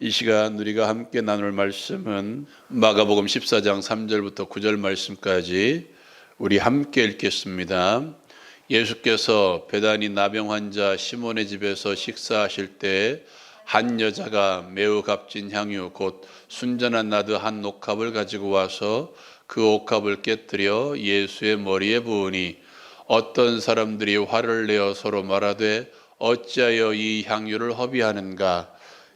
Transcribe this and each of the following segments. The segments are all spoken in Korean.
이 시간 우리가 함께 나눌 말씀은 마가복음 14장 3절부터 9절 말씀까지 우리 함께 읽겠습니다. 예수께서 베다니 나병 환자 시몬의 집에서 식사하실 때 한 여자가 매우 값진 향유 곧 순전한 나드 한 옥합을 가지고 와서 그 옥합을 깨뜨려 예수의 머리에 부으니 어떤 사람들이 화를 내어 서로 말하되 어찌하여 이 향유를 허비하는가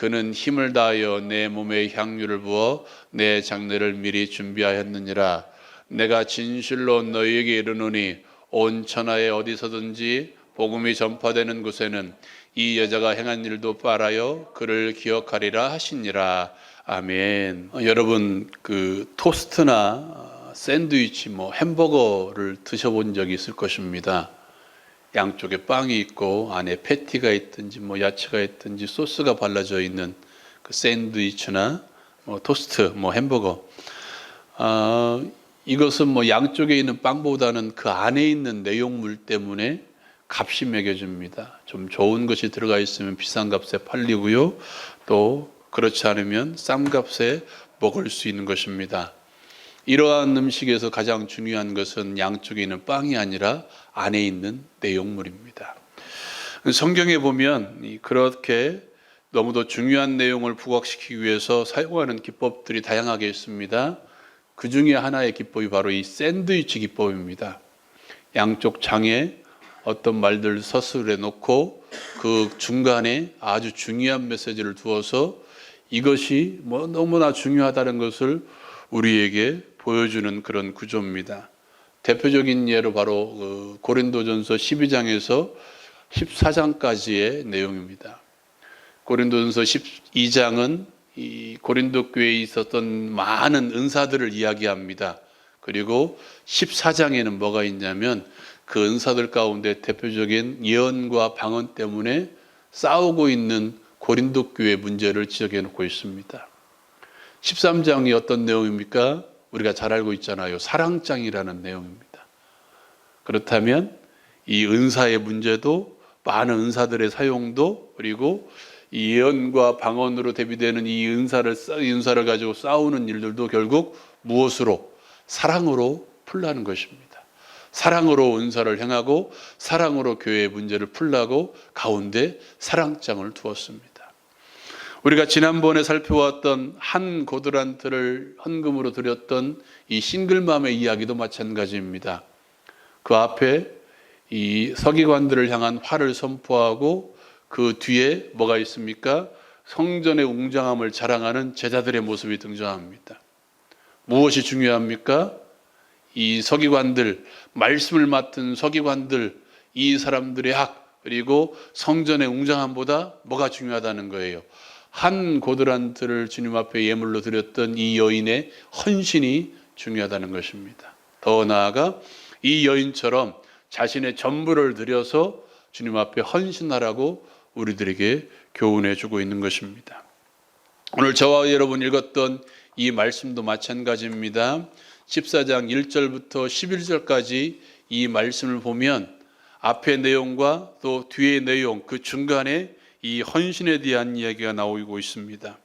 그는 힘을 다하여 내 몸에 향유를 부어 내 장례를 미리 준비하였느니라 내가 진실로 너희에게 이르노니 온 천하에 어디서든지 복음이 전파되는 곳에는 이 여자가 행한 일도 빨아요 그를 기억하리라 하시니라 아멘. 어, 여러분 그 토스트나 어, 샌드위치 뭐 햄버거를 드셔본 적이 있을 것입니다. 양쪽에 빵이 있고 안에 패티가 있든지 뭐 야채가 있든지 소스가 발라져 있는 그 샌드위치나 뭐 토스트, 뭐 햄버거. 아, 이것은 뭐 양쪽에 있는 빵보다는 그 안에 있는 내용물 때문에 값이 매겨집니다. 좀 좋은 것이 들어가 있으면 비싼 값에 팔리고요. 또 그렇지 않으면 싼 값에 먹을 수 있는 것입니다. 이러한 음식에서 가장 중요한 것은 양쪽에 있는 빵이 아니라 안에 있는 내용물입니다. 성경에 보면 이 그렇게 너무도 중요한 내용을 부각시키기 위해서 사용하는 기법들이 다양하게 있습니다. 그 중에 하나의 기법이 바로 이 샌드위치 기법입니다. 양쪽 장에 어떤 말들 서술해 놓고 그 중간에 아주 중요한 메시지를 두어서 이것이 뭐 너무나 중요하다는 것을 우리에게 보여주는 그런 구조입니다. 대표적인 예로 바로 그 고린도전서 12장에서 14장까지의 내용입니다. 고린도전서 12장은 이 고린도 교회에 있었던 많은 은사들을 이야기합니다. 그리고 14장에는 뭐가 있냐면 그 은사들 가운데 대표적인 예언과 방언 때문에 싸우고 있는 고린도 교회 문제를 지적해 놓고 있습니다. 13장이 어떤 내용입니까? 우리가 잘 알고 있잖아요. 사랑장이라는 내용입니다. 그렇다면 이 은사의 문제도 많은 은사들의 사용도 그리고 이 예언과 방언으로 대비되는 이 은사를 이 은사를 가지고 싸우는 일들도 결국 무엇으로 사랑으로 풀라는 것입니다. 사랑으로 은사를 행하고 사랑으로 교회의 문제를 풀라고 가운데 사랑장을 두었습니다. 우리가 지난번에 살펴왔던 한 고드란트를 헌금으로 드렸던 이 싱글맘의 이야기도 마찬가지입니다. 그 앞에 이 서기관들을 향한 화를 선포하고 그 뒤에 뭐가 있습니까? 성전의 웅장함을 자랑하는 제자들의 모습이 등장합니다. 무엇이 중요합니까? 이 서기관들, 말씀을 맡은 서기관들, 이 사람들의 학, 그리고 성전의 웅장함보다 뭐가 중요하다는 거예요. 한 고드란트를 주님 앞에 예물로 드렸던 이 여인의 헌신이 중요하다는 것입니다. 더 나아가 이 여인처럼 자신의 전부를 들여서 주님 앞에 헌신하라고 우리들에게 교훈해 주고 있는 것입니다. 오늘 저와 여러분 읽었던 이 말씀도 마찬가지입니다. 14장 1절부터 11절까지 이 말씀을 보면 앞의 내용과 또 뒤의 내용 그 중간에 이 헌신에 대한 이야기가 나오고 있습니다.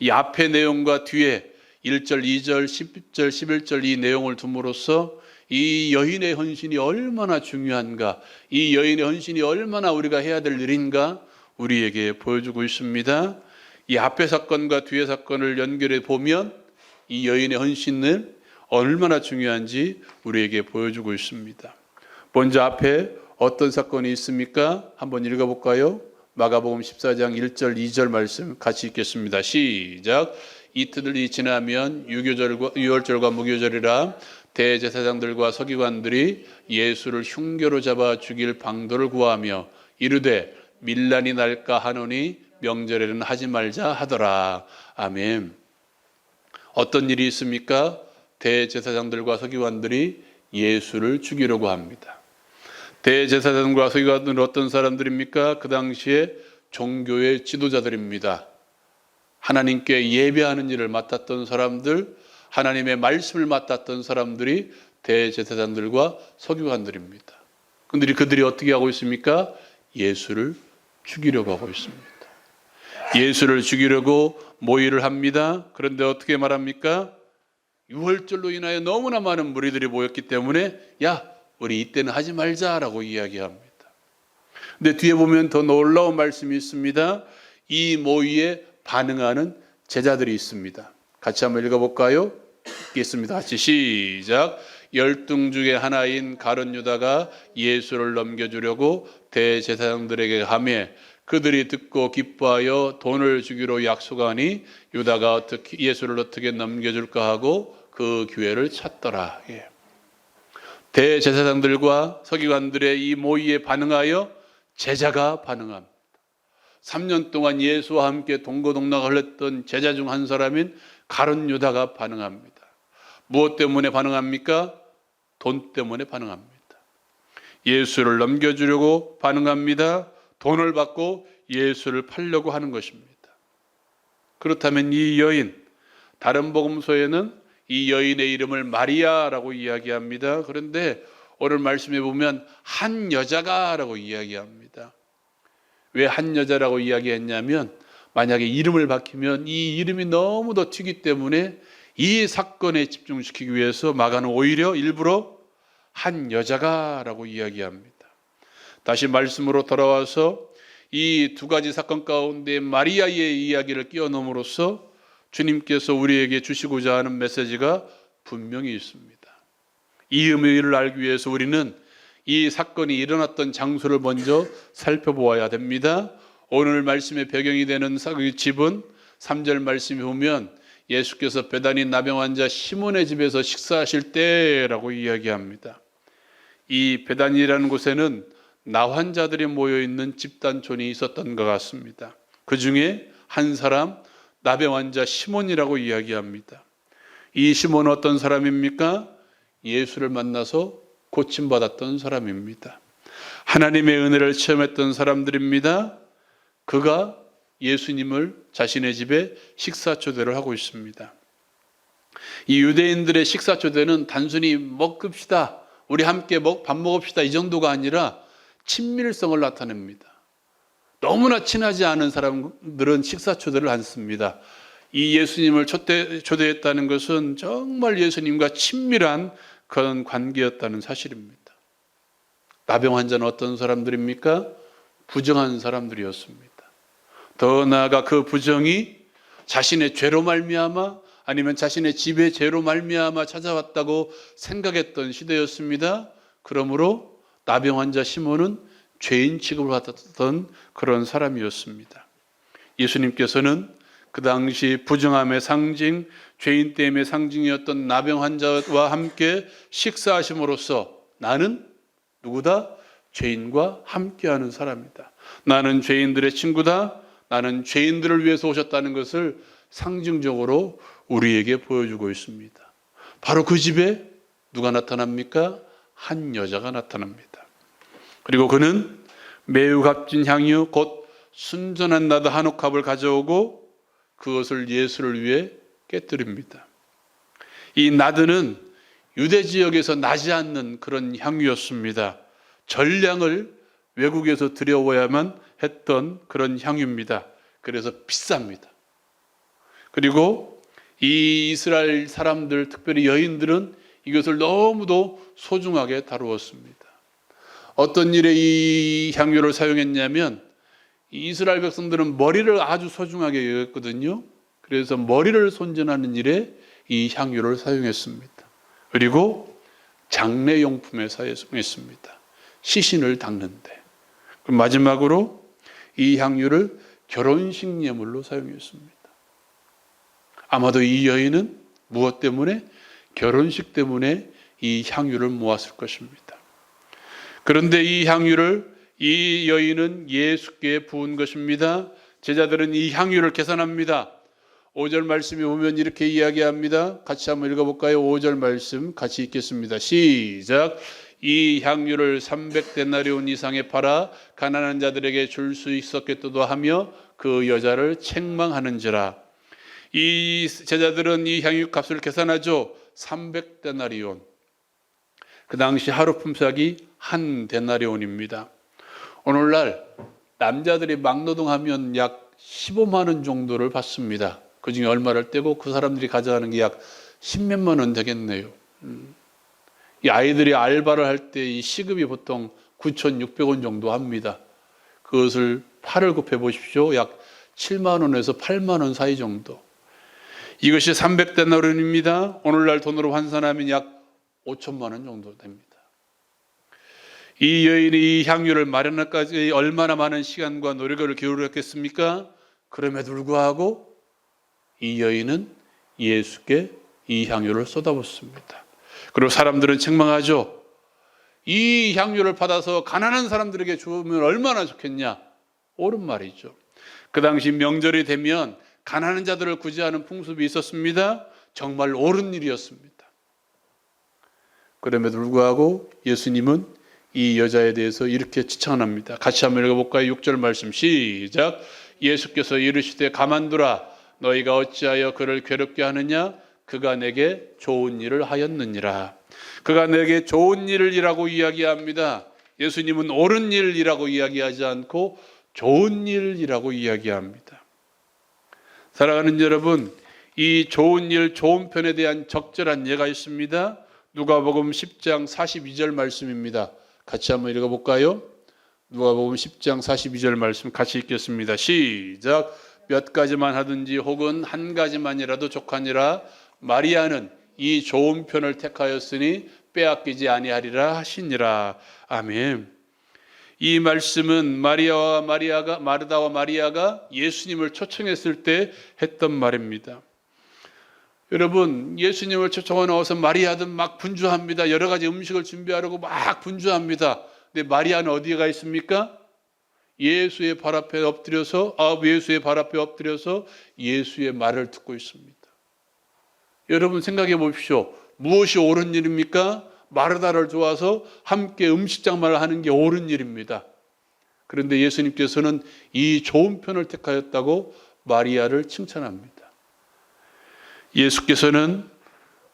이 앞의 내용과 뒤에 1절, 2절, 10절, 11절 이 내용을 둠으로써 이 여인의 헌신이 얼마나 중요한가, 이 여인의 헌신이 얼마나 우리가 해야 될 일인가 우리에게 보여주고 있습니다. 이 앞의 사건과 뒤의 사건을 연결해 보면 이 여인의 헌신을 얼마나 중요한지 우리에게 보여주고 있습니다. 먼저 앞에 어떤 사건이 있습니까? 한번 읽어볼까요? 마가복음 14장 1절 2절 말씀 같이 읽겠습니다. 시작. 이틀이 지나면 유교절과 유월절과 무교절이라 대제사장들과 서기관들이 예수를 흉교로 잡아 죽일 방도를 구하며 이르되 밀란이 날까 하노니 명절에는 하지 말자 하더라. 아멘. 어떤 일이 있습니까? 대제사장들과 서기관들이 예수를 죽이려고 합니다. 대제사장과 서기관들은 어떤 사람들입니까? 그 당시에 종교의 지도자들입니다. 하나님께 예배하는 일을 맡았던 사람들, 하나님의 말씀을 맡았던 사람들이 대제사장들과 서기관들입니다. 그들이 그들이 어떻게 하고 있습니까? 예수를 죽이려고 하고 있습니다. 예수를 죽이려고 모의를 합니다. 그런데 어떻게 말합니까? 유월절로 인하여 너무나 많은 무리들이 모였기 때문에 야, 우리 이때는 하지 말자라고 이야기합니다. 근데 뒤에 보면 더 놀라운 말씀이 있습니다. 이 모의에 반응하는 제자들이 있습니다. 같이 한번 읽어볼까요? 읽겠습니다. 같이 시작. 열등 중에 하나인 가룟 유다가 예수를 넘겨주려고 대제사장들에게 하며 그들이 듣고 기뻐하여 돈을 주기로 약속하니 유다가 어떻게 예수를 어떻게 넘겨줄까 하고 그 기회를 찾더라. 예. 대제사장들과 서기관들의 이 모의에 반응하여 제자가 반응합니다. 3년 동안 예수와 함께 동고동락을 했던 제자 중 한 사람인 가룟 유다가 반응합니다. 무엇 때문에 반응합니까? 돈 때문에 반응합니다. 예수를 넘겨주려고 반응합니다. 돈을 받고 예수를 팔려고 하는 것입니다. 그렇다면 이 여인, 다른 복음서에는 이 여인의 이름을 마리아라고 이야기합니다. 그런데 오늘 말씀해 보면 한 여자가라고 이야기합니다. 왜 한 여자라고 이야기했냐면 만약에 이름을 바뀌면 이 이름이 너무도 튀기 때문에 이 사건에 집중시키기 위해서 마가는 오히려 일부러 한 여자가라고 이야기합니다. 다시 말씀으로 돌아와서 이 두 가지 사건 가운데 마리아의 이야기를 끼워넣음으로써 주님께서 우리에게 주시고자 하는 메시지가 분명히 있습니다. 이 의미를 알기 위해서 우리는 이 사건이 일어났던 장소를 먼저 살펴보아야 됩니다. 오늘 말씀의 배경이 되는 그 집은 3절 말씀에 보면 예수께서 배단이 나병 환자 시몬의 집에서 식사하실 때라고 이야기합니다. 이 배단이라는 곳에는 나환자들이 모여 있는 집단촌이 있었던 것 같습니다. 그 중에 한 사람 나병 환자 시몬이라고 이야기합니다. 이 시몬은 어떤 사람입니까? 예수를 만나서 고침받았던 사람입니다. 하나님의 은혜를 체험했던 사람들입니다. 그가 예수님을 자신의 집에 식사 초대를 하고 있습니다. 이 유대인들의 식사 초대는 단순히 먹읍시다, 우리 함께 먹, 밥 먹읍시다 이 정도가 아니라 친밀성을 나타냅니다. 너무나 친하지 않은 사람들은 식사 초대를 않습니다. 이 예수님을 초대, 초대했다는 것은 정말 예수님과 친밀한 그런 관계였다는 사실입니다. 나병 환자는 어떤 사람들입니까? 부정한 사람들이었습니다. 더 나아가 그 부정이 자신의 죄로 말미암아 아니면 자신의 집의 죄로 말미암아 찾아왔다고 생각했던 시대였습니다. 그러므로 나병 환자 시몬은 죄인 취급을 받았던 그런 사람이었습니다. 예수님께서는 그 당시 부정함의 상징, 죄인 때문에 상징이었던 나병 환자와 함께 식사하심으로써 나는 누구다? 죄인과 함께하는 사람이다. 나는 죄인들의 친구다. 나는 죄인들을 위해서 오셨다는 것을 상징적으로 우리에게 보여주고 있습니다. 바로 그 집에 누가 나타납니까? 한 여자가 나타납니다. 그리고 그는 매우 값진 향유 곧 순전한 나드 한옥합을 가져오고 그것을 예수를 위해 깨뜨립니다. 이 나드는 유대 지역에서 나지 않는 그런 향유였습니다. 전량을 외국에서 들여와야만 했던 그런 향유입니다. 그래서 비쌉니다. 그리고 이 이스라엘 사람들, 특별히 여인들은 이것을 너무도 소중하게 다루었습니다. 어떤 일에 이 향유를 사용했냐면 이스라엘 백성들은 머리를 아주 소중하게 여겼거든요. 그래서 머리를 손전하는 일에 이 향유를 사용했습니다. 그리고 장례용품에 사용했습니다. 시신을 닦는데. 마지막으로 이 향유를 결혼식 예물로 사용했습니다. 아마도 이 여인은 무엇 때문에? 결혼식 때문에 이 향유를 모았을 것입니다. 그런데 이 향유를 이 여인은 예수께 부은 것입니다. 제자들은 이 향유를 계산합니다. 5절 말씀에 보면 이렇게 이야기합니다. 같이 한번 읽어볼까요? 5절 말씀 같이 읽겠습니다. 시작. 이 향유를 300데나리온 이상에 팔아 가난한 자들에게 줄 수 있었겠도다 하며 그 여자를 책망하는지라. 이 제자들은 이 향유 값을 계산하죠. 300데나리온. 그 당시 하루 품삯이 한 데나리온입니다. 오늘날 남자들이 막노동하면 약 15만 원 정도를 받습니다. 그 중에 얼마를 떼고 그 사람들이 가져가는 게 약 10몇만 원 되겠네요. 음. 이 아이들이 알바를 할 때 이 시급이 보통 9,600원 정도 합니다. 그것을 팔을 곱해 보십시오. 약 7만 원에서 8만 원 사이 정도. 이것이 300데나리온입니다. 오늘날 돈으로 환산하면 약 5천만 원 정도 됩니다. 이 여인이 이 향유를 마련하기까지 얼마나 많은 시간과 노력을 기울였겠습니까? 그럼에도 불구하고 이 여인은 예수께 이 향유를 쏟아붓습니다. 그리고 사람들은 책망하죠. 이 향유를 받아서 가난한 사람들에게 주면 얼마나 좋겠냐? 옳은 말이죠. 그 당시 명절이 되면 가난한 자들을 구제하는 풍습이 있었습니다. 정말 옳은 일이었습니다. 그럼에도 불구하고 예수님은 이 여자에 대해서 이렇게 지창합니다. 같이 한번 읽어볼까요? 6절 말씀 시작. 예수께서 이르시되 가만두라. 너희가 어찌하여 그를 괴롭게 하느냐? 그가 내게 좋은 일을 하였느니라. 그가 내게 좋은 일이라고 이야기합니다. 예수님은 옳은 일이라고 이야기하지 않고 좋은 일이라고 이야기합니다. 사랑하는 여러분, 이 좋은 일, 좋은 편에 대한 적절한 예가 있습니다. 누가복음 10장 42절 말씀입니다. 같이 한번 읽어볼까요? 누가복음 10장 42절 말씀 같이 읽겠습니다. 시작. 몇 가지만 하든지 혹은 한 가지만이라도 족하니라 마리아는 이 좋은 편을 택하였으니 빼앗기지 아니하리라 하시니라. 아멘. 이 말씀은 마리아와 마리아가 마르다와 마리아가 예수님을 초청했을 때 했던 말입니다. 여러분 예수님을 초청하 나와서 마리아든 막 분주합니다. 여러 가지 음식을 준비하려고 막 분주합니다. 근데 마리아는 어디가 있습니까? 예수의 발 앞에 엎드려서 아 예수의 발 앞에 엎드려서 예수의 말을 듣고 있습니다. 여러분 생각해 보십시오. 무엇이 옳은 일입니까? 마르다를 좋아서 함께 음식장만을 하는 게 옳은 일입니다. 그런데 예수님께서는 이 좋은 편을 택하였다고 마리아를 칭찬합니다. 예수께서는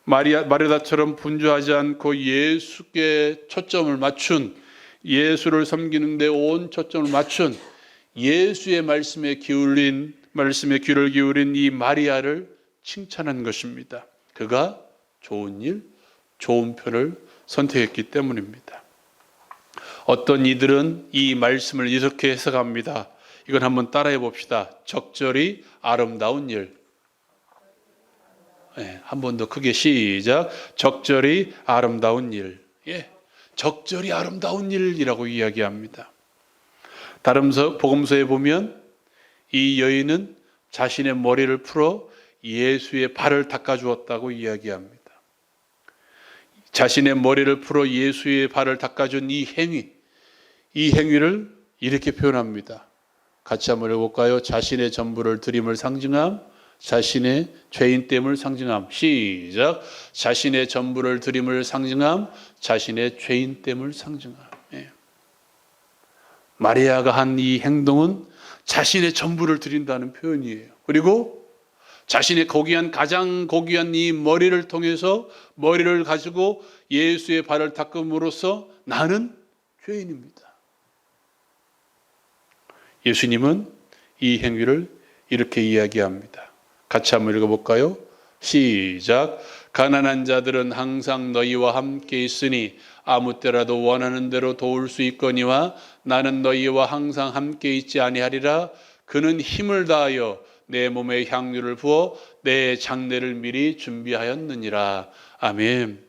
마리아, 마르다처럼 분주하지 않고 예수께 초점을 맞춘 예수를 섬기는데 온 초점을 맞춘 예수의 말씀에 기울인 말씀에 귀를 기울인 이 마리아를 칭찬한 것입니다. 그가 좋은 일, 좋은 표를 선택했기 때문입니다. 어떤 이들은 이 말씀을 이렇게 해석합니다. 이건 한번 따라해 봅시다. 적절히 아름다운 일. 네, 한번 더 크게 시작. 적절히 아름다운 일. 예. 적절히 아름다운 일이라고 이야기합니다. 다른 복음서에 보면 이 여인은 자신의 머리를 풀어 예수의 발을 닦아 주었다고 이야기합니다. 자신의 머리를 풀어 예수의 발을 닦아준 이 행위, 이 행위를 이렇게 표현합니다. 같이 한번 해볼까요? 자신의 전부를 드림을 상징함, 자신의 죄인됨을 상징함. 시작. 자신의 전부를 드림을 상징함, 자신의 죄인됨을 상징함. 예. 마리아가 한 이 행동은 자신의 전부를 드린다는 표현이에요. 그리고 자신의 고귀한 가장 고귀한 이 머리를 통해서 머리를 가지고 예수의 발을 닦음으로써 나는 죄인입니다. 예수님은 이 행위를 이렇게 이야기합니다. 같이 한번 읽어볼까요? 시작. 가난한 자들은 항상 너희와 함께 있으니 아무 때라도 원하는 대로 도울 수 있거니와 나는 너희와 항상 함께 있지 아니하리라. 그는 힘을 다하여 내 몸에 향유를 부어 내 장례를 미리 준비하였느니라. 아멘.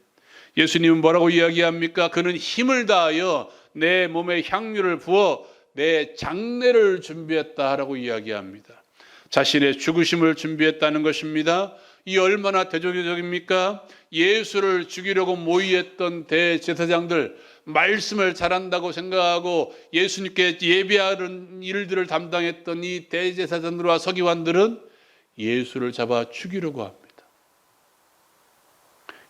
예수님은 뭐라고 이야기합니까? 그는 힘을 다하여 내 몸에 향유를 부어 내 장례를 준비했다라고 이야기합니다. 자신의 죽으심을 준비했다는 것입니다. 이 얼마나 대조적입니까? 예수를 죽이려고 모의했던 대제사장들 말씀을 잘한다고 생각하고 예수님께 예비하는 일들을 담당했던 이 대제사장들과 서기관들은 예수를 잡아 죽이려고 합니다.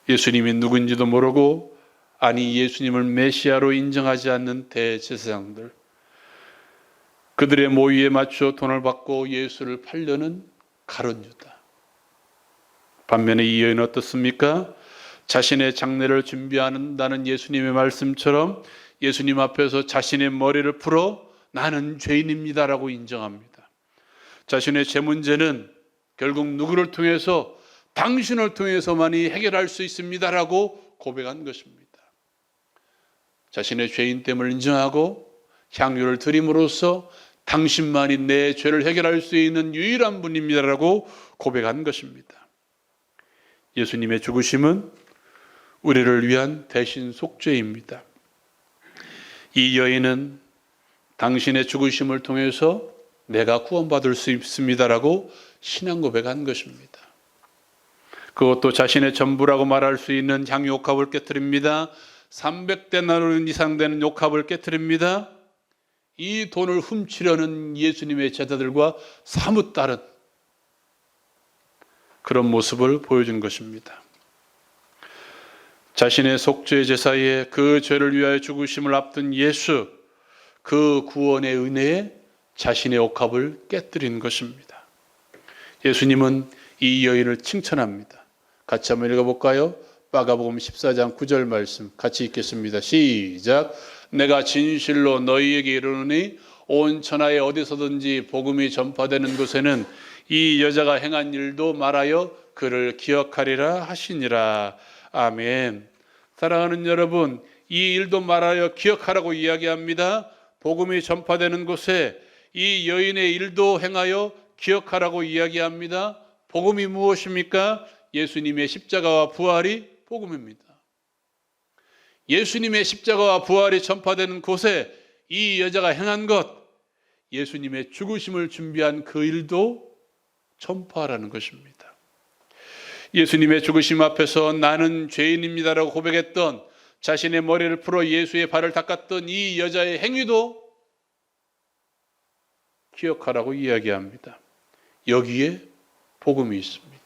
예수님이 누군지도 모르고 아니 예수님을 메시아로 인정하지 않는 대제사장들 그들의 모의에 맞춰 돈을 받고 예수를 팔려는 가론 유다. 반면에 이 여인은 어떻습니까? 자신의 장례를 준비한다는 예수님의 말씀처럼 예수님 앞에서 자신의 머리를 풀어 나는 죄인입니다라고 인정합니다. 자신의 죄 문제는 결국 누구를 통해서 당신을 통해서만이 해결할 수 있습니다라고 고백한 것입니다. 자신의 죄인 됨을 인정하고 향유를 드림으로써 당신만이 내 죄를 해결할 수 있는 유일한 분입니다라고 고백한 것입니다. 예수님의 죽으심은 우리를 위한 대신 속죄입니다. 이 여인은 당신의 죽으심을 통해서 내가 구원받을 수 있습니다라고 신앙 고백한 것입니다. 그것도 자신의 전부라고 말할 수 있는 향유 옥합을 깨뜨립니다. 300데나리 이상 되는 옥합을 깨뜨립니다. 이 돈을 훔치려는 예수님의 제자들과 사뭇 다른 그런 모습을 보여준 것입니다. 자신의 속죄 제사에 그 죄를 위하여 죽으심을 앞둔 예수, 그 구원의 은혜에 자신의 옥합을 깨뜨린 것입니다. 예수님은 이 여인을 칭찬합니다. 같이 한번 읽어볼까요? 마가복음 14장 9절 말씀 같이 읽겠습니다. 시작. 내가 진실로 너희에게 이르노니 온 천하에 어디서든지 복음이 전파되는 곳에는 이 여자가 행한 일도 말하여 그를 기억하리라 하시니라. 아멘. 사랑하는 여러분, 이 일도 말하여 기억하라고 이야기합니다. 복음이 전파되는 곳에 이 여인의 일도 행하여 기억하라고 이야기합니다. 복음이 무엇입니까? 예수님의 십자가와 부활이 복음입니다. 예수님의 십자가와 부활이 전파되는 곳에 이 여자가 행한 것, 예수님의 죽으심을 준비한 그 일도 전파하라는 것입니다. 예수님의 죽으심 앞에서 나는 죄인입니다라고 고백했던 자신의 머리를 풀어 예수의 발을 닦았던 이 여자의 행위도 기억하라고 이야기합니다. 여기에 복음이 있습니다.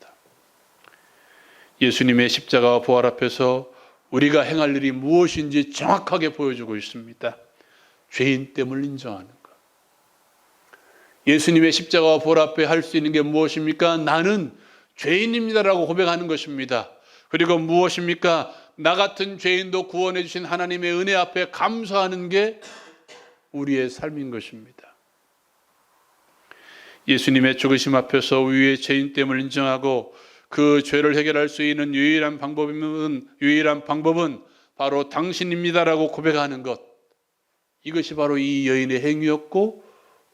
예수님의 십자가와 부활 앞에서 우리가 행할 일이 무엇인지 정확하게 보여주고 있습니다. 죄인 됨을 인정하는 것. 예수님의 십자가와 부활 앞에 할 수 있는 게 무엇입니까? 나는 죄인입니다라고 고백하는 것입니다. 그리고 무엇입니까? 나 같은 죄인도 구원해 주신 하나님의 은혜 앞에 감사하는 게 우리의 삶인 것입니다. 예수님의 죽으심 앞에서 우리의 죄인 됨을 인정하고 그 죄를 해결할 수 있는 유일한 방법은 유일한 방법은 바로 당신입니다라고 고백하는 것. 이것이 바로 이 여인의 행위였고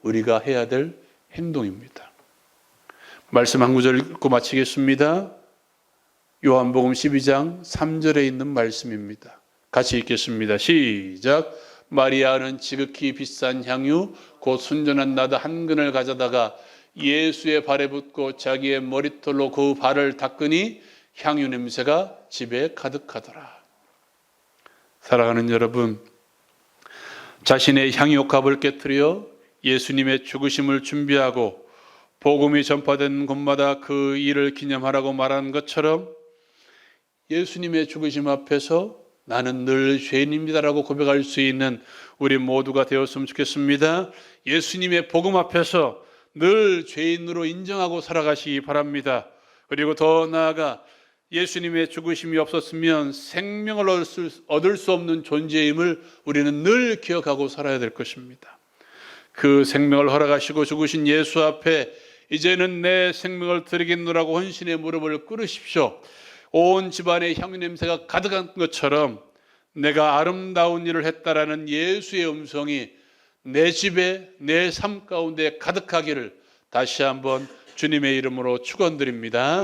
우리가 해야 될 행동입니다. 말씀 한 구절 읽고 마치겠습니다. 요한복음 12장 3절에 있는 말씀입니다. 같이 읽겠습니다. 시작. 마리아는 지극히 비싼 향유 곧 순전한 나드 한 근을 가져다가 예수의 발에 붓고 자기의 머리털로 그 발을 닦으니 향유 냄새가 집에 가득하더라. 사랑하는 여러분, 자신의 향유값을 깨뜨려 예수님의 죽으심을 준비하고 복음이 전파된 곳마다 그 일을 기념하라고 말한 것처럼 예수님의 죽으심 앞에서 나는 늘 죄인입니다라고 고백할 수 있는 우리 모두가 되었으면 좋겠습니다. 예수님의 복음 앞에서 늘 죄인으로 인정하고 살아가시기 바랍니다. 그리고 더 나아가 예수님의 죽으심이 없었으면 생명을 얻을 수 없는 존재임을 우리는 늘 기억하고 살아야 될 것입니다. 그 생명을 허락하시고 죽으신 예수 앞에 이제는 내 생명을 드리겠노라고 헌신의 무릎을 꿇으십시오. 온 집안에 향유 냄새가 가득한 것처럼 내가 아름다운 일을 했다라는 예수의 음성이 내 집에 내 삶 가운데 가득하기를 다시 한번 주님의 이름으로 축원드립니다.